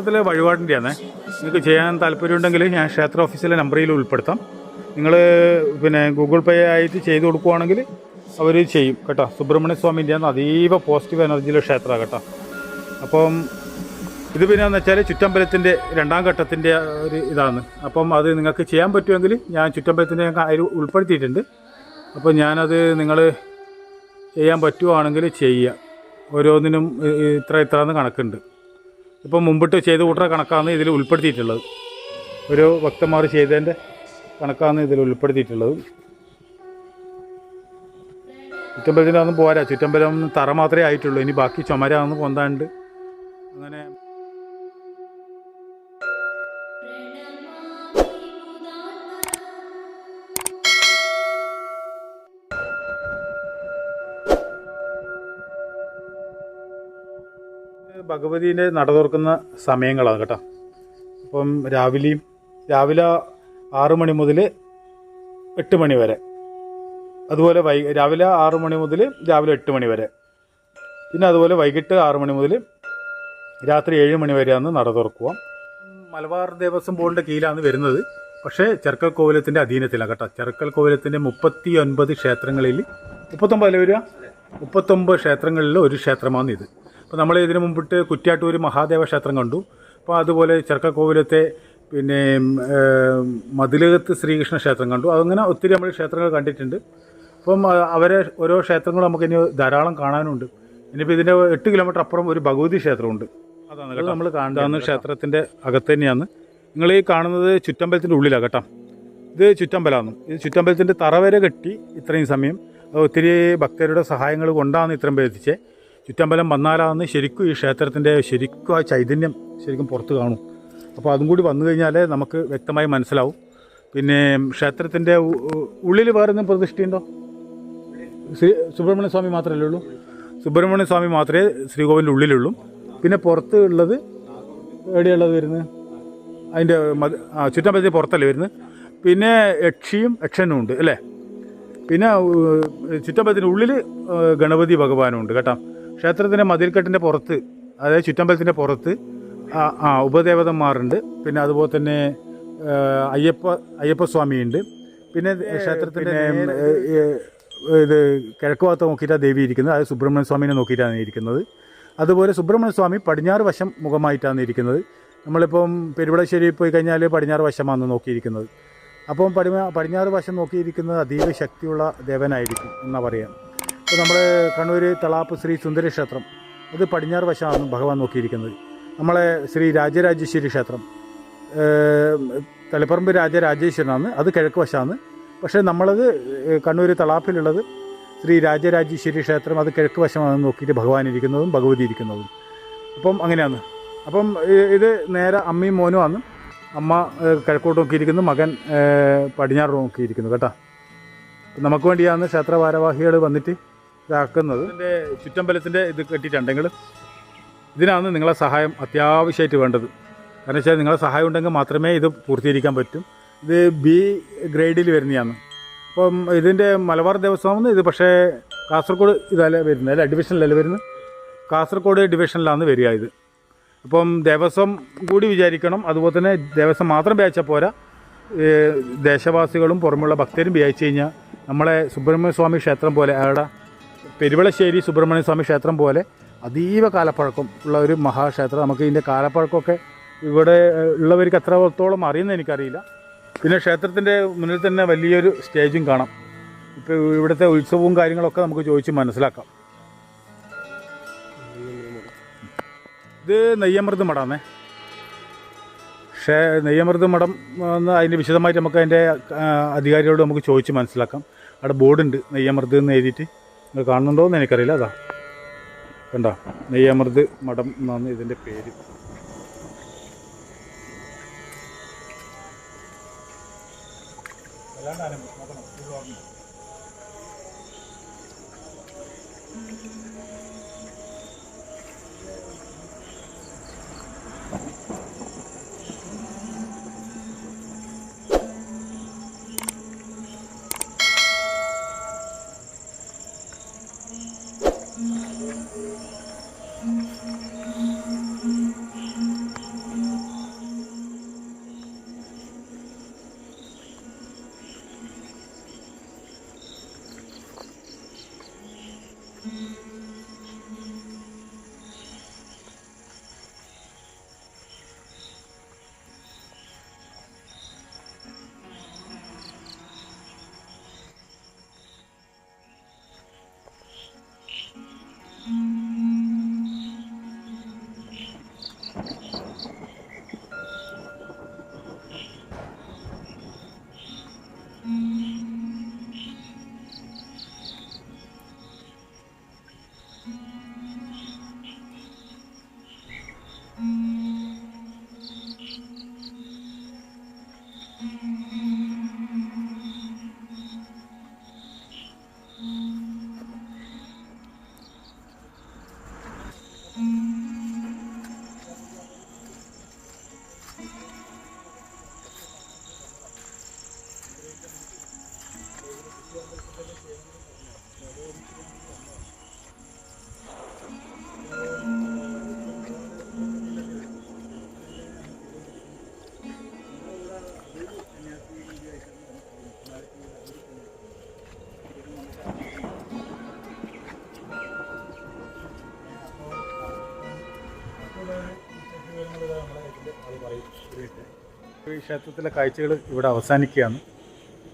ക്ഷേത്രത്തിലെ വഴിപാടിന്റെയാണ് നിങ്ങൾക്ക് ചെയ്യാൻ താല്പര്യമുണ്ടെങ്കിൽ ഞാൻ ക്ഷേത്ര ഓഫീസിലെ നമ്പറിൽ ഉൾപ്പെടുത്താം. നിങ്ങൾ പിന്നെ ഗൂഗിൾ പേ ആയിട്ട് ചെയ്ത് കൊടുക്കുവാണെങ്കിൽ അവർ ചെയ്യും കേട്ടോ. സുബ്രഹ്മണ്യ സ്വാമിന്റെയാണ് അതീവ പോസിറ്റീവ് എനർജിയിലെ ക്ഷേത്രമാണ് കേട്ടോ. അപ്പം ഇത് പിന്നെ എന്ന് വെച്ചാൽ ചുറ്റമ്പലത്തിന്റെ രണ്ടാം ഘട്ടത്തിന്റെ ഒരു ഇതാണ്. അപ്പം അത് നിങ്ങൾക്ക് ചെയ്യാൻ പറ്റുമെങ്കിൽ ഞാൻ ചുറ്റമ്പലത്തിന്റെ കാര്യം ഉൾപ്പെടുത്തിയിട്ടുണ്ട്. അപ്പോൾ ഞാനത് നിങ്ങൾ ചെയ്യാൻ പറ്റുവാണെങ്കിൽ ചെയ്യുക. ഓരോന്നിനും ഇത്ര ഇത്ര എന്ന് കണക്കുണ്ട്. ഇപ്പം മുമ്പിട്ട് ചെയ്ത് കൂട്ടുന്ന കണക്കാണ് ഇതിൽ ഉൾപ്പെടുത്തിയിട്ടുള്ളത്. ഒരു ഭക്തന്മാർ ചെയ്തതിന്റെ കണക്കാണ് ഇതിൽ ഉൾപ്പെടുത്തിയിട്ടുള്ളത്. ചുറ്റമ്പലത്തിന്റെ ഒന്നും പോരാ. ചുറ്റമ്പലം തറ മാത്രമേ ആയിട്ടുള്ളൂ. ഇനി ബാക്കി ചുമരാന്ന് പൊന്താണ്ട് അങ്ങനെ ഭഗവതീന്റെ നട തുറക്കുന്ന സമയങ്ങളാണ് കേട്ടോ. അപ്പം രാവിലെയും രാവിലെ ആറു മണി മുതൽ എട്ട് മണി വരെ. അതുപോലെ വൈ രാവിലെ ആറു മണി മുതൽ രാവിലെ എട്ട് മണി വരെ. പിന്നെ അതുപോലെ വൈകിട്ട് ആറു മണി മുതൽ രാത്രി ഏഴ് മണി വരെയാണ് നട തുറക്കുക. മലബാർ ദേവസ്വം ബോർഡിന്റെ കീഴിലാണ് വരുന്നത്. പക്ഷേ ചെറുക്കൽ കോവിലത്തിന്റെ അധീനത്തിലാണ് കേട്ടോ. ചെറുക്കൽ കോവിലത്തിന്റെ മുപ്പത്തി ഒൻപത് ക്ഷേത്രങ്ങളിൽ മുപ്പത്തൊമ്പതിൽ വരിക? മുപ്പത്തൊമ്പത് ക്ഷേത്രങ്ങളിൽ ഒരു ക്ഷേത്രമാണ് ഇത് അപ്പോൾ നമ്മൾ ഇതിനു മുമ്പിട്ട് കുറ്റ്യാട്ടൂർ മഹാദേവ ക്ഷേത്രം കണ്ടു. അപ്പോൾ അതുപോലെ ചെറുക്കക്കോവിലത്തെ പിന്നെ മതിലകത്ത് ശ്രീകൃഷ്ണ ക്ഷേത്രം കണ്ടു. അതങ്ങനെ ഒത്തിരി നമ്മൾ ക്ഷേത്രങ്ങൾ കണ്ടിട്ടുണ്ട്. അപ്പം അവരെ ഓരോ ക്ഷേത്രങ്ങളും നമുക്ക് ഇനി ധാരാളം കാണാനുണ്ട്. ഇനിയിപ്പോൾ ഇതിന്റെ എട്ട് കിലോമീറ്റർ അപ്പുറം ഒരു ഭഗവതി ക്ഷേത്രമുണ്ട്. അതാണ് കേട്ടോ. നമ്മൾ കാണുന്ന ക്ഷേത്രത്തിന്റെ അകത്ത് തന്നെയാണ്. നിങ്ങൾ ഈ കാണുന്നത് ചുറ്റമ്പലത്തിന്റെ ഉള്ളിലാണ് കേട്ടോ. ഇത് ചുറ്റമ്പലമാണ്. ഇത് ചുറ്റമ്പലത്തിന്റെ തറ വരെ കെട്ടി ഇത്രയും സമയം ഒത്തിരി ഭക്തരുടെ സഹായങ്ങൾ കൊണ്ടാണ് ഇത്രയും പേർ എത്തിച്ചേ. ചുറ്റമ്പലം വന്നാലാന്ന് ശരിക്കും ഈ ക്ഷേത്രത്തിന്റെ ശരിക്കും ആ ചൈതന്യം ശരിക്കും പുറത്ത് കാണും. അപ്പോൾ അതും കൂടി വന്നു കഴിഞ്ഞാൽ നമുക്ക് വ്യക്തമായി മനസ്സിലാവും. പിന്നെ ക്ഷേത്രത്തിന്റെ ഉള്ളിൽ വേറെ എന്തെങ്കിലും പ്രതിഷ്ഠയുണ്ടോ? ശ്രീ സുബ്രഹ്മണ്യ സ്വാമി മാത്രമല്ലേ ഉള്ളൂ? സുബ്രഹ്മണ്യ സ്വാമി മാത്രമേ ശ്രീകോവിലിന്റെ ഉള്ളിലുള്ളൂ. പിന്നെ പുറത്ത് ഉള്ളത് എവിടെയുള്ളത് വരുന്നത്? അതിന്റെ മത് ആ ചുറ്റമ്പലത്തിൽ പുറത്തല്ലേ വരുന്നത്? പിന്നെ യക്ഷിയും യക്ഷനും ഉണ്ട് അല്ലേ? പിന്നെ ചുറ്റമ്പലത്തിന്റെ ഉള്ളിൽ ഗണപതി ഭഗവാനും ഉണ്ട് കേട്ടോ. ക്ഷേത്രത്തിന്റെ മതിൽക്കെട്ടിന്റെ പുറത്ത് അതായത് ചുറ്റമ്പലത്തിന്റെ പുറത്ത് ആ ഉപദേവതന്മാരുണ്ട്. പിന്നെ അതുപോലെ തന്നെ അയ്യപ്പ അയ്യപ്പസ്വാമിയുണ്ട്. പിന്നെ ക്ഷേത്രത്തിന്റെ ഇത് കിഴക്ക് ഭാഗത്ത് നോക്കിയിട്ടാണ് ദേവി ഇരിക്കുന്നത്. അതായത് സുബ്രഹ്മണ്യ സ്വാമിനെ നോക്കിയിട്ടാണ് ഇരിക്കുന്നത്. അതുപോലെ സുബ്രഹ്മണ്യ സ്വാമി പടിഞ്ഞാറ് വശം മുഖമായിട്ടാണ് ഇരിക്കുന്നത്. നമ്മളിപ്പം പെരുവിളശ്ശേരി പോയി കഴിഞ്ഞാൽ പടിഞ്ഞാറ് വശമാണ് നോക്കിയിരിക്കുന്നത്. അപ്പം പടിഞ്ഞാറ് വശം നോക്കിയിരിക്കുന്നത് അതീവ ശക്തിയുള്ള ദേവനായിരിക്കും എന്നാണ് പറയാം. ഇപ്പോൾ നമ്മൾ കണ്ണൂർ തളാപ്പ് ശ്രീ സുന്ദര ക്ഷേത്രം അത് പടിഞ്ഞാറ് വശമാണ് ഭഗവാൻ നോക്കിയിരിക്കുന്നത്. നമ്മളെ ശ്രീ രാജരാജേശ്വരി ക്ഷേത്രം. തളിപ്പറമ്പ് രാജരാജേശ്വരനാണ്. അത് കിഴക്ക് വശമാണ്. പക്ഷേ നമ്മളത് കണ്ണൂർ തളാപ്പിലുള്ളത് ശ്രീ രാജരാജേശ്വരി ക്ഷേത്രം അത് കിഴക്ക് വശമാണ് നോക്കിയിട്ട് ഭഗവാൻ ഇരിക്കുന്നതും ഭഗവതി ഇരിക്കുന്നതും. അപ്പം അങ്ങനെയാണ്. അപ്പം ഇത് നേരെ അമ്മയും മോനും ആണ്. അമ്മ കിഴക്കോട്ട് നോക്കിയിരിക്കുന്നു. മകൻ പടിഞ്ഞാറ് നോക്കിയിരിക്കുന്നു. കേട്ടോ. നമുക്ക് വേണ്ടിയാണ് ക്ഷേത്ര ഭാരവാഹികൾ വന്നിട്ട് ഇതാക്കുന്നത്. ഇതിന്റെ ചുറ്റമ്പലത്തിന്റെ ഇത് കെട്ടിയിട്ടുണ്ടെങ്കിൽ ഇതിനാണ് നിങ്ങളെ സഹായം അത്യാവശ്യമായിട്ട് വേണ്ടത്. കാരണം വെച്ചാൽ നിങ്ങളെ സഹായം ഉണ്ടെങ്കിൽ മാത്രമേ ഇത് പൂർത്തീകരിക്കാൻ പറ്റും. ഇത് ബി ഗ്രേഡിൽ വരുന്നതാണ്. അപ്പം ഇതിന്റെ മലബാർ ദേവസ്വം ഇത് പക്ഷേ കാസർഗോഡ് ഇതല്ല വരുന്നത്. അല്ല ഡിവിഷനിലല്ല വരുന്നത്. കാസർഗോഡ് ഡിവിഷനിലാണ് വരിക ഇത്. അപ്പം ദേവസ്വം കൂടി വിചാരിക്കണം. അതുപോലെ തന്നെ ദേവസ്വം മാത്രം വ്യാഴ്ച പോരാ. ദേശവാസികളും പുറമുള്ള ഭക്തരും വ്യാഴ്ച കഴിഞ്ഞാൽ നമ്മളെ സുബ്രഹ്മണ്യ സ്വാമി ക്ഷേത്രം പോലെ അവിടെ പെരുവളശ്ശേരി സുബ്രഹ്മണ്യ സ്വാമി ക്ഷേത്രം പോലെ അതീവ കാലപ്പഴക്കം ഉള്ള ഒരു മഹാക്ഷേത്രം. നമുക്ക് ഇതിന്റെ കാലപ്പഴക്കമൊക്കെ ഇവിടെ ഉള്ളവർക്ക് എത്രത്തോളം അറിയുന്നത് എനിക്കറിയില്ല. പിന്നെ ക്ഷേത്രത്തിന്റെ മുന്നിൽ തന്നെ വലിയൊരു സ്റ്റേജും കാണാം. ഇപ്പോൾ ഇവിടുത്തെ ഉത്സവവും കാര്യങ്ങളൊക്കെ നമുക്ക് ചോദിച്ച് മനസ്സിലാക്കാം. ഇത് നെയ്യമൃത് മഠമാണേ ക്ഷേ നെയ്യമൃത് മഠം എന്ന് അതിന്റെ വിശദമായിട്ട് നമുക്ക് അതിന്റെ അധികാരികളോട് നമുക്ക് ചോദിച്ച് മനസ്സിലാക്കാം. അവിടെ ബോർഡുണ്ട് നെയ്യമൃത് എന്ന് എഴുതിയിട്ട്. നിങ്ങൾ കാണുന്നുണ്ടോ എന്ന് എനിക്കറിയില്ല. അതാ കണ്ട? നെയ്യമൃത് മഠം എന്നാണ് ഇതിന്റെ പേര്. ഈ Mm-hmm. ക്ഷേത്രത്തിലെ കാഴ്ചകൾ ഇവിടെ അവസാനിക്കുകയാണ്.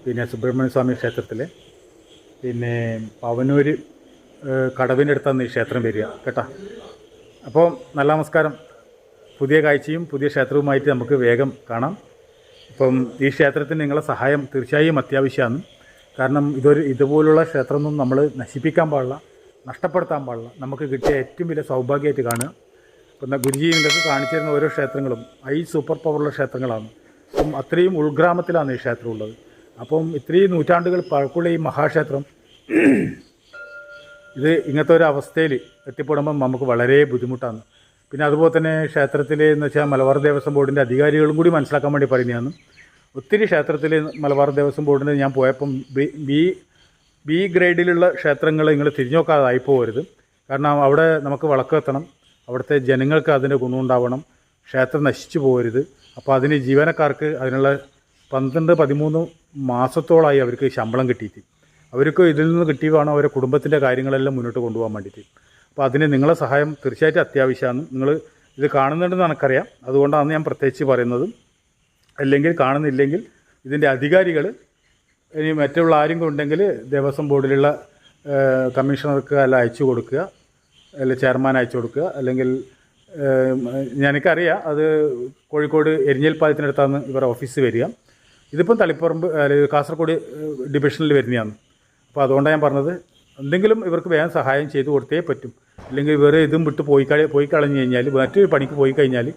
പിന്നെ സുബ്രഹ്മണ്യ സ്വാമി ക്ഷേത്രത്തിലെ. പിന്നെ പവനൂർ കടവിന്റെ അടുത്താണ് ഈ ക്ഷേത്രം വരിക കേട്ടോ? അപ്പോൾ നല്ല നമസ്കാരം. പുതിയ കാഴ്ചയും പുതിയ ക്ഷേത്രവുമായിട്ട് നമുക്ക് വേഗം കാണാം. അപ്പം ഈ ക്ഷേത്രത്തിന് നിങ്ങളെ സഹായം തീർച്ചയായും അത്യാവശ്യമാണ്. കാരണം ഇതൊരു ഇതുപോലുള്ള ക്ഷേത്രമൊന്നും നമ്മൾ നശിപ്പിക്കാൻ പാടില്ല നഷ്ടപ്പെടുത്താൻ പാടില്ല. നമുക്ക് കിട്ടിയ ഏറ്റവും വലിയ സൗഭാഗ്യമായിട്ട് കാണുക. ഇപ്പം ഗുരുജി നിങ്ങൾക്ക് കാണിച്ചിരുന്ന ഓരോ ക്ഷേത്രങ്ങളും ഐ സൂപ്പർ പവറുള്ള ക്ഷേത്രങ്ങളാണ്. അപ്പം അത്രയും ഉൾഗ്രാമത്തിലാണ് ഈ ക്ഷേത്രം ഉള്ളത് അപ്പം ഇത്രയും നൂറ്റാണ്ടുകൾ പഴക്കുള്ള ഈ മഹാക്ഷേത്രം ഇത് ഇങ്ങനത്തെ ഒരു അവസ്ഥയിൽ എത്തിപ്പെടുമ്പം നമുക്ക് വളരെ ബുദ്ധിമുട്ടാണ്. പിന്നെ അതുപോലെ തന്നെ ക്ഷേത്രത്തിൽ എന്ന് വെച്ചാൽ മലബാർ ദേവസ്വം ബോർഡിന്റെ അധികാരികളും കൂടി മനസ്സിലാക്കാൻ വേണ്ടി പറയുന്നതാണ്. ഒത്തിരി ക്ഷേത്രത്തിൽ മലബാർ ദേവസ്വം ബോർഡിന് ഞാൻ പോയപ്പം ബി ബി ബി ഗ്രേഡിലുള്ള ക്ഷേത്രങ്ങൾ നിങ്ങൾ തിരിഞ്ഞു നോക്കാതായി പോകരുത് കാരണം അവിടെ നമുക്ക് വിളക്ക് എത്തണം അവിടുത്തെ ജനങ്ങൾക്ക് അതിന്റെ ഗുണമുണ്ടാവണം. ക്ഷേത്രം നശിച്ചു പോകരുത് അപ്പോൾ അതിന് ജീവനക്കാർക്ക് അതിനുള്ള പന്ത്രണ്ട് പതിമൂന്ന് മാസത്തോളമായി അവർക്ക് ശമ്പളം കിട്ടിയിട്ട്. അവർക്ക് ഇതിൽ നിന്ന് കിട്ടി വേണം അവരുടെ കുടുംബത്തിന്റെ കാര്യങ്ങളെല്ലാം മുന്നോട്ട് കൊണ്ടുപോകാൻ വേണ്ടിയിട്ട്. അപ്പോൾ അതിന് നിങ്ങളെ സഹായം തീർച്ചയായിട്ടും അത്യാവശ്യമാണ്. നിങ്ങൾ ഇത് കാണുന്നുണ്ടെന്ന് എനിക്കറിയാം. അതുകൊണ്ടാണ് ഞാൻ പ്രത്യേകിച്ച് പറയുന്നത്. അല്ലെങ്കിൽ കാണുന്നില്ലെങ്കിൽ ഇതിന്റെ അധികാരികൾ ഇനി മറ്റുള്ള ആരും ഉണ്ടെങ്കിൽ ദേവസ്വം ബോർഡിലുള്ള കമ്മീഷണർക്ക് അല്ല അയച്ചു കൊടുക്കുക. അല്ലെങ്കിൽ ചെയർമാൻ അയച്ചു കൊടുക്കുക. അല്ലെങ്കിൽ എനിക്കറിയാം അത് കോഴിക്കോട് എരിഞ്ഞേൽപ്പാലത്തിനടുത്താണ് ഇവരുടെ ഓഫീസ് വരിക. ഇതിപ്പം തളിപ്പറമ്പ് അല്ലെങ്കിൽ കാസർഗോഡ് ഡിവിഷനിൽ വരുന്നതാണ്. അപ്പോൾ അതുകൊണ്ടാണ് ഞാൻ പറഞ്ഞത് എന്തെങ്കിലും ഇവർക്ക് വേഗം സഹായം ചെയ്തു കൊടുത്തേ പറ്റും. അല്ലെങ്കിൽ വേറെ ഇതും വിട്ട് പോയി കഴി പോയി കളഞ്ഞു കഴിഞ്ഞാൽ മറ്റൊരു പണിക്ക് പോയി കഴിഞ്ഞാൽ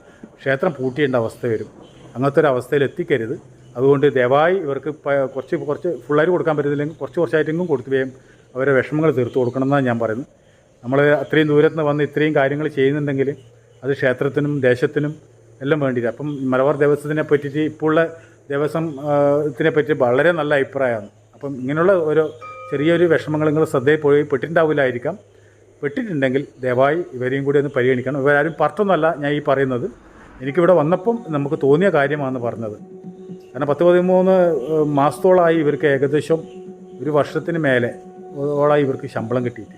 ക്ഷേത്രം പൂട്ടിയേണ്ട അവസ്ഥ വരും. അങ്ങനത്തെ ഒരു അവസ്ഥയിൽ എത്തിക്കരുത്. അതുകൊണ്ട് ദയവായി ഇവർക്ക് കുറച്ച് കുറച്ച് ഫുള്ളായിട്ട് കൊടുക്കാൻ പറ്റുന്നില്ലെങ്കിൽ കുറച്ച് കുറച്ചായിട്ടെങ്കിലും കൊടുത്തു വേഗം അവരെ വിഷമങ്ങൾ തീർത്ത് കൊടുക്കണം എന്നാണ് ഞാൻ പറയുന്നത്. നമ്മൾ അത്രയും ദൂരത്ത് നിന്ന് വന്ന് ഇത്രയും കാര്യങ്ങൾ ചെയ്യുന്നുണ്ടെങ്കിൽ അത് ക്ഷേത്രത്തിനും ദേശത്തിനും എല്ലാം വേണ്ടിയിട്ട് അപ്പം മലബാർ ദേവസ്വത്തിനെ പറ്റിയിട്ട് ഇപ്പോഴുള്ള ദേവസ്വത്തിനെ പറ്റി വളരെ നല്ല അഭിപ്രായമാണ്. അപ്പം ഇങ്ങനെയുള്ള ഓരോ ചെറിയൊരു വിഷമങ്ങൾ നിങ്ങൾ ശ്രദ്ധയിൽ പോയി പെട്ടിട്ടുണ്ടാവില്ലായിരിക്കാം. പെട്ടിട്ടുണ്ടെങ്കിൽ ദയവായി ഇവരെയും കൂടി ഒന്ന് പരിഗണിക്കണം. ഇവരാരും പറഞ്ഞൊന്നുമല്ല ഞാൻ ഈ പറയുന്നത്. എനിക്കിവിടെ വന്നപ്പം നമുക്ക് തോന്നിയ കാര്യമാണ് പറഞ്ഞത്. കാരണം പത്ത് പതിമൂന്ന് മാസത്തോളമായി ഇവർക്ക് ഏകദേശം ഒരു വർഷത്തിന് മേലെ ഓളായി ഇവർക്ക് ശമ്പളം കിട്ടിയിട്ട്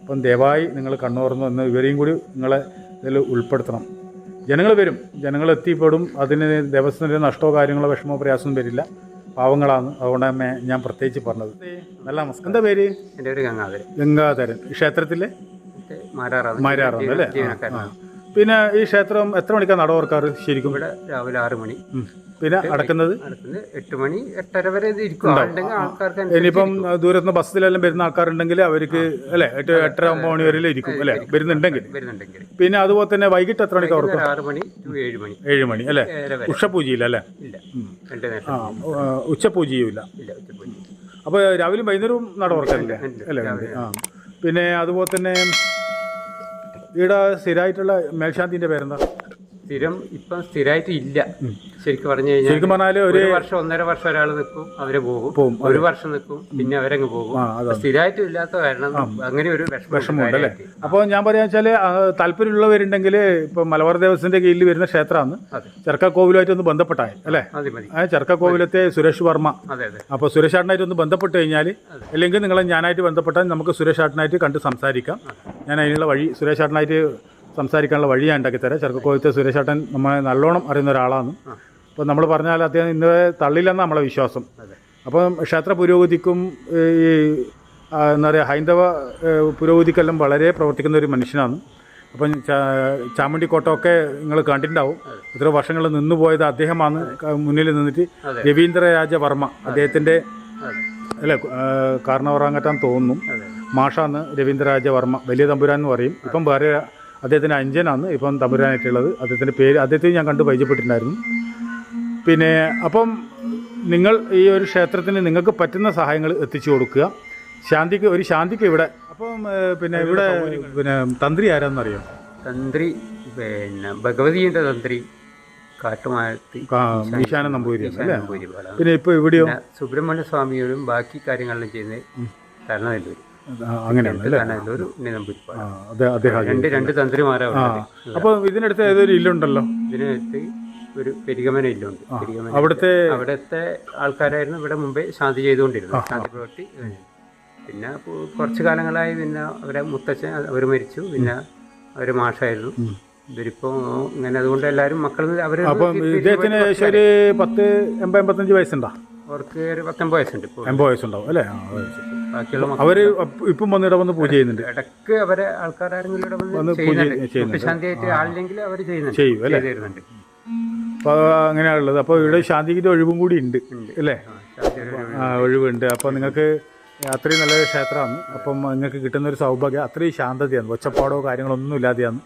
അപ്പം ദയവായി നിങ്ങൾ കണ്ണുറന്ന് വന്ന് ഇവരെയും കൂടി നിങ്ങളെ ഇതിൽ ഉൾപ്പെടുത്തണം. ജനങ്ങൾ വരും. ജനങ്ങൾ എത്തിപ്പെടും. അതിന് ദേവസ്വത്തിന്റെ നഷ്ടമോ കാര്യങ്ങളോ വിഷമോ പ്രയാസമൊന്നും വരില്ല. പാവങ്ങളാണ്. അതുകൊണ്ടാണ് ഞാൻ പ്രത്യേകിച്ച് പറഞ്ഞത്. നല്ല നമസ്കാരം. എന്താ പേര്? എന്റെ പേര് ഗംഗാധരൻ. ഗംഗാധരൻ. ക്ഷേത്രത്തിലെ? മാരാറാണ്. അല്ലേ? പിന്നെ ഈ ക്ഷേത്രം എത്ര മണിക്കാണ് നട ഓർക്കാറ് ശരിക്കും? ഇവിടെ രാവിലെ ആറ് മണി. പിന്നെ അടക്കുന്നത്? എട്ട് മണി എട്ടര വരെ ഇത് ഇരിക്കും. ആൾക്കാർക്ക് ഇനിയിപ്പം ദൂരത്ത് നിന്ന് ബസ്സിലെല്ലാം വരുന്ന ആൾക്കാരുണ്ടെങ്കിൽ അവർക്ക് അല്ലെ എട്ട് എട്ടര ഒമ്പത് മണി വരെ ഇരിക്കും അല്ലെ? വരുന്നുണ്ടെങ്കിൽ. വരുന്നുണ്ടെങ്കിൽ. പിന്നെ അതുപോലെ തന്നെ വൈകിട്ട് എത്ര മണിക്ക് അവർക്ക് ആറ് മണി ഏഴ് മണി. ഏഴ് മണി അല്ലേ? ഉച്ച പൂജയില്ല ഉഷപൂജയില്ല അല്ലേ? ആ ഉച്ചപൂജയുമില്ല. അപ്പോൾ രാവിലെയും വൈകുന്നേരവും നട തുറക്കലില്ലേ ഉണ്ട്. അല്ലേ ആ. പിന്നെ അതുപോലെ തന്നെ ഇവിടെ സ്ഥിരമായിട്ടുള്ള മേൽശാന്തിന്റെ പേരെന്താ? സ്ഥിരം ഇപ്പം സ്ഥിരമായിട്ട് ഇല്ല. ശരിക്കും പറഞ്ഞു കഴിഞ്ഞാൽ ശരിക്കും പറഞ്ഞാൽ ഒരു വർഷം ഒന്നര വർഷം ഒരാൾ നിൽക്കും അവർ പോകും. ഒരു വർഷം നിൽക്കും പിന്നെ അവരങ്ങ് പോകും. സ്ഥിരമായിട്ട് ഇല്ലാത്ത കാരണം അങ്ങനെ ഒരു വിഷമം വിഷമമുണ്ട് അല്ലേ? അപ്പോൾ ഞാൻ പറയാ വെച്ചാൽ താല്പര്യമുള്ളവരുണ്ടെങ്കിൽ ഇപ്പൊ മലബാർ ദേവസ്വത്തിന്റെ കീഴിൽ വരുന്ന ക്ഷേത്രമാണ്. അതെ. ചെറുക്കക്കോവിലുമായിട്ട് ഒന്ന് ബന്ധപ്പെട്ടാൽ അല്ലേ? ആ ചെറുക്കക്കോവിലത്തെ സുരേഷ് വർമ്മ. അപ്പൊ അപ്പോൾ സുരേഷ് ആട്ടനായിട്ട് ഒന്ന് ബന്ധപ്പെട്ട് കഴിഞ്ഞാൽ അല്ലെങ്കിൽ നിങ്ങളെ ഞാനായിട്ട് ബന്ധപ്പെട്ടാൽ നമുക്ക് സുരേഷ് ആട്ടനായിട്ട് കണ്ട് സംസാരിക്കാം. ഞാൻ അതിനുള്ള വഴി സുരേഷ് ആട്ടനായിട്ട് സംസാരിക്കാനുള്ള വഴി ഞാൻ ഉണ്ടാക്കിത്തരാം സുരേഷ് ആട്ടൻ നമ്മളെ നല്ലോണം അറിയുന്ന ഒരാളാണ്. അപ്പോൾ നമ്മൾ പറഞ്ഞാൽ അദ്ദേഹം ഇന്ന് തള്ളില്ലെന്നാണ് നമ്മളെ വിശ്വാസം. അപ്പം ക്ഷേത്ര പുരോഗതിക്കും ഈ എന്താ പറയുക ഹൈന്ദവ പുരോഗതിക്കെല്ലാം വളരെ പ്രവർത്തിക്കുന്ന ഒരു മനുഷ്യനാണ്. അപ്പം ചാമുണ്ടി ചാമുണ്ടിക്കോട്ടമൊക്കെ നിങ്ങൾ കണ്ടിട്ടുണ്ടാവും. ഇത്ര വർഷങ്ങൾ നിന്നു പോയത് അദ്ദേഹമാണ്. മുന്നിൽ നിന്നിട്ട്. രവീന്ദ്രരാജ വർമ്മ അദ്ദേഹത്തിന്റെ അല്ലേ കാരണവറാങ്ങറ്റാൻ തോന്നുന്നു. മാഷാന്ന് രവീന്ദ്രരാജ വർമ്മ വലിയ തമ്പുരാൻ എന്ന് പറയും. ഇപ്പം വേറെ അദ്ദേഹത്തിന്റെ അഞ്ചനാണ്. ഇപ്പം തമ്പുരാനായിട്ടുള്ളത്. അദ്ദേഹത്തിന്റെ പേര് അദ്ദേഹത്തെ ഞാൻ കണ്ട് പരിചയപ്പെട്ടിട്ടുണ്ടായിരുന്നു. പിന്നെ അപ്പം നിങ്ങൾ ഈ ഒരു ക്ഷേത്രത്തിന് നിങ്ങൾക്ക് പറ്റുന്ന സഹായങ്ങൾ എത്തിച്ചു കൊടുക്കുക. ശാന്തിക്ക് ഒരു ശാന്തിക്ക് ഇവിടെ. അപ്പം പിന്നെ ഇവിടെ പിന്നെ തന്ത്രി ആരാന്നറിയോ? തന്ത്രി പിന്നെ ഭഗവതിയുടെ തന്ത്രി ഈശാന പിന്നെ ഇപ്പൊ ഇവിടെയോ? സുബ്രഹ്മണ്യ സ്വാമിയോടും ബാക്കി കാര്യങ്ങളെല്ലാം ചെയ്യുന്നത് കർണനെല്ലൂർ ആ, അങ്ങനെയാണ് ഒരു അദ്ദേഹം രണ്ട് രണ്ട് തന്ത്രിമാരാണ് അപ്പോൾ ഇതിനടുത്ത് ഏതൊരു ഇല്ലുണ്ടല്ലോ? ഇതിനടുത്ത് ഒരു പെരികമന ഇല്ലുണ്ട്. അവിടുത്തെ അവിടുത്തെ ആൾക്കാരായിരുന്നു ഇവിടെ മുമ്പേ ശാന്തി ചെയ്തുകൊണ്ടിരുന്നത്. ശാന്തി പ്രവർത്തി. പിന്നെ കുറച്ചു കാലങ്ങളായി പിന്നെ അവരെ മുത്തച്ഛൻ അവർ മരിച്ചു. പിന്നെ അവർ മാഷായിരുന്നു. ഇവരിപ്പോ ഇങ്ങനെ അതുകൊണ്ട് എല്ലാവരും മക്കൾ അവർ അപ്പം ഇദ്ദേഹത്തിന് ഒരു പത്ത് എൺപത് എൺപത്തഞ്ച് വയസ്സുണ്ടോ? അവർക്ക് ഒരു പത്തൊമ്പത് വയസ്സുണ്ട് എൺപത് വയസ്സുണ്ടാവും അല്ലേ? ശരി. ബാക്കിയുള്ള അവർ ഇപ്പം വന്നിട വന്ന് പൂജ ചെയ്യുന്നുണ്ട്. ഇടയ്ക്ക് അവരെ ആൾക്കാരെങ്കിലും ഇവിടെ വന്ന് വന്ന് ചെയ്യുന്നുണ്ട്. ചെയ്യുന്നുണ്ട്. ശാന്തിയായിട്ട് ആളില്ലെങ്കിൽ അവർ ചെയ്യുന്നുണ്ട്. ചെയ്യും അല്ലേ? ചെയ്തു തരുന്നുണ്ട് അപ്പോൾ അങ്ങനെയാണുള്ളത്. അപ്പോൾ ഇവിടെ ശാന്തിക്കിന്റെ ഒഴിവും കൂടി ഉണ്ട് അല്ലേ? ആ, ഒഴിവുണ്ട്. അപ്പോൾ നിങ്ങൾക്ക് അത്രയും നല്ലൊരു ക്ഷേത്രമാണ്. അപ്പം നിങ്ങൾക്ക് കിട്ടുന്ന ഒരു സൗഭാഗ്യം അത്രയും ശാന്തതയാണ്. ഒച്ചപ്പാടോ കാര്യങ്ങളൊന്നും ഇല്ലാതെയാണ്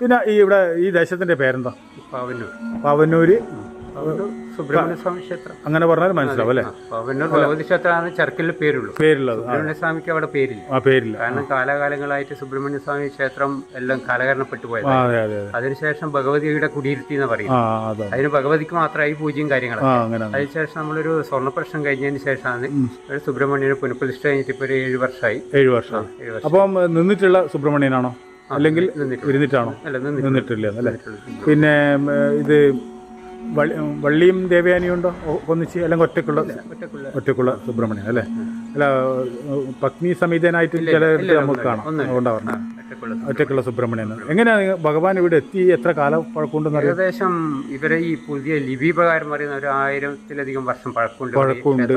പിന്നെ ഈ ഇവിടെ ഈ ദേശത്തിന്റെ പേരെന്താ? പാവന്നൂർ. പവന്നൂര്. പാവന്നൂർ ക്ഷേത്രം. അങ്ങനെ പറഞ്ഞാൽ മനസ്സിലാവും അല്ലേ? പാവന്നൂർ ഭഗവതി ക്ഷേത്രമാണ് ചർക്കിൽ പേരുള്ളൂ. പേരുള്ളത് സുബ്രഹ്മണ്യസ്വാമിക്ക് സുബ്രഹ്മണ്യ സ്വാമിക്ക് അവിടെ പേരില്ല. ആ പേരില്ല. കാരണം കാലാകാലങ്ങളായിട്ട് സുബ്രഹ്മണ്യ സ്വാമി ക്ഷേത്രം എല്ലാം കാലകരണപ്പെട്ടു പോയത്. അതിനുശേഷം ഭഗവതിയുടെ കുടിയിരുത്തി എന്ന് പറയുന്നത് അതിന് ഭഗവതിക്ക് മാത്രമായി പൂജയും കാര്യങ്ങളൊക്കെ. അതിനുശേഷം നമ്മളൊരു സ്വർണപ്രശ്നം കഴിഞ്ഞതിന് ശേഷമാണ് ഒരു സുബ്രഹ്മണ്യനെ പുനഃപ്രതിഷ്ഠ കഴിഞ്ഞിട്ട് ഇപ്പോൾ ഒരു ഏഴ് വർഷമായി. ഏഴ് വർഷം. അപ്പം നിന്നിട്ടുള്ള സുബ്രഹ്മണ്യനാണോ? അല്ലെങ്കിൽ. ഇരുന്നിട്ടാണോ അല്ല നിന്നിട്ടില്ല. അല്ലേ? പിന്നെ ഇത് വള്ളിയും ദേവയാനിയും ഉണ്ടോ? ഒ- ഒന്നിച്ച് അല്ലെങ്കിൽ ഒറ്റക്കുള്ള ഒറ്റക്കുള്ള. സുബ്രഹ്മണ്യം അല്ലേ? അല്ല പത്നി സമീതനായിട്ട് ചില നമുക്ക് കാണാം. അതുകൊണ്ടാ പറഞ്ഞത്. ഒറ്റക്കുള്ള സുബ്രഹ്മണ്യം സുബ്രഹ്മണ്യൻ. എങ്ങനെയാണ് ഭഗവാൻ ഇവിടെ എത്തി? എത്ര കാലം പഴക്കമുണ്ടെന്ന് ഏകദേശം ഇവരെ ഈ പുതിയ ലിപി പ്രകാരം പറയുന്ന ഒരു ആയിരത്തിലധികം വർഷം പഴക്കമുണ്ട് പഴക്കമുണ്ട്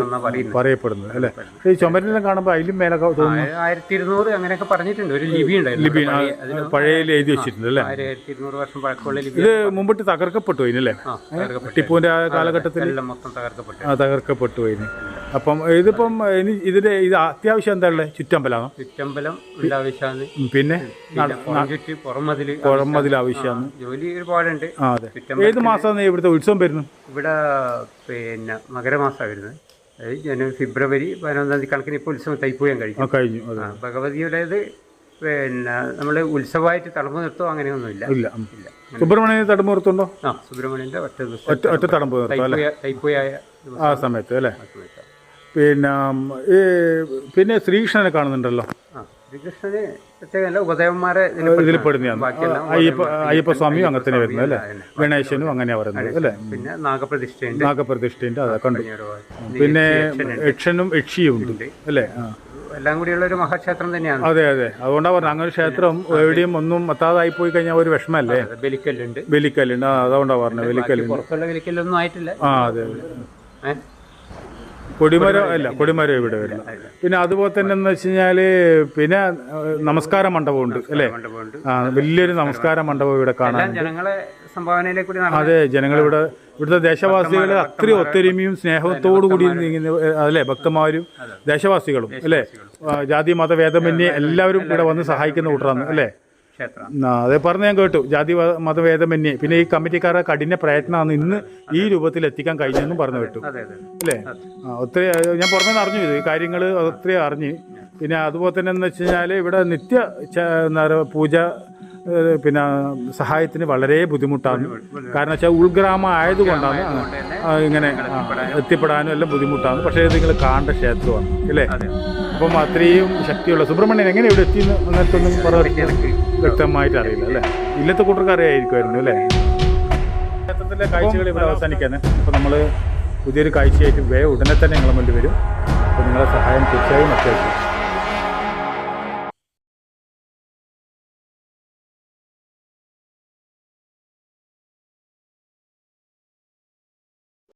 പറയപ്പെടുന്നത് അല്ലേ? ഈ ചുമരിനെല്ലാം കാണുമ്പോൾ അതിലും മേലൊക്കെ തോന്നുന്നു. ആ, ആയിരത്തി ഇരുന്നൂറ് അങ്ങനെയൊക്കെ പറഞ്ഞിട്ടുണ്ട്. ഒരു ലിപി ലിപി പഴയ- എഴുതി വെച്ചിട്ടുണ്ട് അല്ലേ? ആയിരത്തി ഇരുന്നൂറ് വർഷം പഴക്കമുള്ള ലിപി ഇത് മുമ്പിട്ട് തകർക്കപ്പെട്ടു അതിനല്ലേ ടിപ്പുവിന്റെ ആ കാലഘട്ടത്തിൽ? മൊത്തം തകർക്കപ്പെട്ടു. ആ തകർക്കപ്പെട്ടു അതിന് അപ്പം ഇതിപ്പം ഇനി ഇതിന്റെ ഇത് അത്യാവശ്യം എന്താ ഉള്ളത്? ചുറ്റമ്പലാണോ ചുറ്റമ്പലം പിന്നെ? പുറമതിൽ ആവശ്യമാണ്. ജോലി ഒരുപാടുണ്ട്. അതെ. ഏത് മാസമാണ് ഇവിടുത്തെ ഉത്സവം വരുന്നത്? ഇവിടെ പിന്നെ മകരമാസമാണ് വരുന്നത്. അതായത് ജനുവരി ഫെബ്രുവരി പതിനൊന്നാം തീയതി കണക്കിന് ഇപ്പോൾ ഉത്സവം തൈപ്പൂയം കഴിക്കും കഴിഞ്ഞു ഭഗവതിയുടേത് പിന്നെ നമ്മൾ ഉത്സവമായിട്ട് തടമ്പ് നിർത്തോ അങ്ങനെയൊന്നുമില്ല. ഇല്ല. ഇല്ല. ഇല്ല തടമ്പ് നിർത്തുണ്ടോ ആ സുബ്രഹ്മണ്യന്റെ ഒറ്റ ദിവസം ഒറ്റ ഒറ്റ തടമ്പ്. തൈപ്പൂയായ ആ സമയത്ത് അല്ലേ? പിന്നെ പിന്നെ ശ്രീകൃഷ്ണനെ കാണുന്നുണ്ടല്ലോ. ആ ശ്രീകൃഷ്ണന് ഇതിൽ പെടുന്നതാണ്. അയ്യപ്പ അയ്യപ്പ സ്വാമിയും അങ്ങനെ തന്നെ വരുന്നത് അല്ലേ? ഗണേശനും അങ്ങനെയാ വരുന്നത് അല്ലേ? പിന്നെ നാഗപ്രതിഷ്ഠയുണ്ട്. നാഗപ്രതിഷ്ഠിന്റെ അതെ കണ്ടു. പിന്നെ യക്ഷനും യക്ഷിയും ഉണ്ട് അല്ലേ? എല്ലാം കൂടിയുള്ള ഒരു മഹാക്ഷേത്രം തന്നെയാണ്. അതെ അതെ. അതുകൊണ്ടാണ് പറഞ്ഞത്. അങ്ങനെ ക്ഷേത്രം എവിടെയും ഒന്നും എത്താതായി പോയി കഴിഞ്ഞാൽ ഒരു വിഷമല്ലേ ബലിക്കല്ലുണ്ട്. ബലിക്കല്ലുണ്ട്. അതുകൊണ്ടാണ് അതുകൊണ്ടാ പറഞ്ഞത്. ബലിക്കല്ലുണ്ട്. പുറത്തുള്ള ബലിക്കല്ലൊന്നും ആയിട്ടില്ല. ആ അതെ അതെ? കൊടിമരം അല്ല കൊടിമരം ഇവിടെ വരില്ല പിന്നെ അതുപോലെ തന്നെ എന്ന് വെച്ച് കഴിഞ്ഞാൽ പിന്നെ നമസ്കാര മണ്ഡപമുണ്ട് അല്ലേ? അല്ലെ ആ വലിയൊരു നമസ്കാര മണ്ഡപം ഇവിടെ കാണാൻ ജനങ്ങളെ കൂടി അതെ ജനങ്ങൾ ഇവിടെ ഇവിടുത്തെ ദേശവാസികൾ അത്രയും ഒത്തൊരുമയും സ്നേഹത്തോടു കൂടി നീങ്ങുന്ന അല്ലേ ഭക്തന്മാരും ദേശവാസികളും അല്ലേ? ജാതി മത ഭേദമന്യേ എല്ലാവരും ഇവിടെ വന്ന് സഹായിക്കുന്ന കൂട്ടറാണ് അല്ലേ? അതെ പറഞ്ഞ് ഞാൻ കേട്ടു. ജാതി മതഭേദമന്യേ പിന്നെ ഈ കമ്മിറ്റിക്കാരുടെ കഠിന പ്രയത്നമാണ് ഇന്ന് ഈ രൂപത്തിൽ എത്തിക്കാൻ കഴിഞ്ഞെന്നും പറഞ്ഞു കേട്ടു. അല്ലേ? ആ ഒത്തിരി ഞാൻ പുറമേ നിന്ന് അറിഞ്ഞു ഇത്. ഈ കാര്യങ്ങൾ ഒത്തിരി അറിഞ്ഞ്. പിന്നെ അതുപോലെ തന്നെ എന്ന് വെച്ച് കഴിഞ്ഞാൽ ഇവിടെ നിത്യ പൂജ പിന്നെ സഹായത്തിന് വളരെ ബുദ്ധിമുട്ടാണ്. കാരണം വെച്ചാൽ ഉൾഗ്രാമം ആയതുകൊണ്ടാണ് ഇങ്ങനെ എത്തിപ്പെടാനും എല്ലാം ബുദ്ധിമുട്ടാണ്. പക്ഷേ നിങ്ങൾ കാണേണ്ട ക്ഷേത്രമാണ് അല്ലേ? അപ്പം അത്രയും ശക്തിയുള്ള സുബ്രഹ്മണ്യൻ എങ്ങനെ ഇവിടെ എത്തിയെന്ന് അങ്ങനത്തെ ഒന്നും പറഞ്ഞു വ്യക്തമായിട്ട് അറിയില്ല അല്ലേ? ഇല്ലത്തെ കൂട്ടർക്ക് അറിയായിരിക്കുമായിരുന്നു അല്ലേ? ക്ഷേത്രത്തിലെ കാഴ്ചകൾ ഇവിടെ അവസാനിക്കാണ് അപ്പോൾ നമ്മൾ പുതിയൊരു കാഴ്ചയായിട്ട് വേ ഉടനെ തന്നെ നിങ്ങളെ മുന്നിൽ വരും. അപ്പോൾ നിങ്ങളെ സഹായം തീർച്ചയായും അത്യാവശ്യം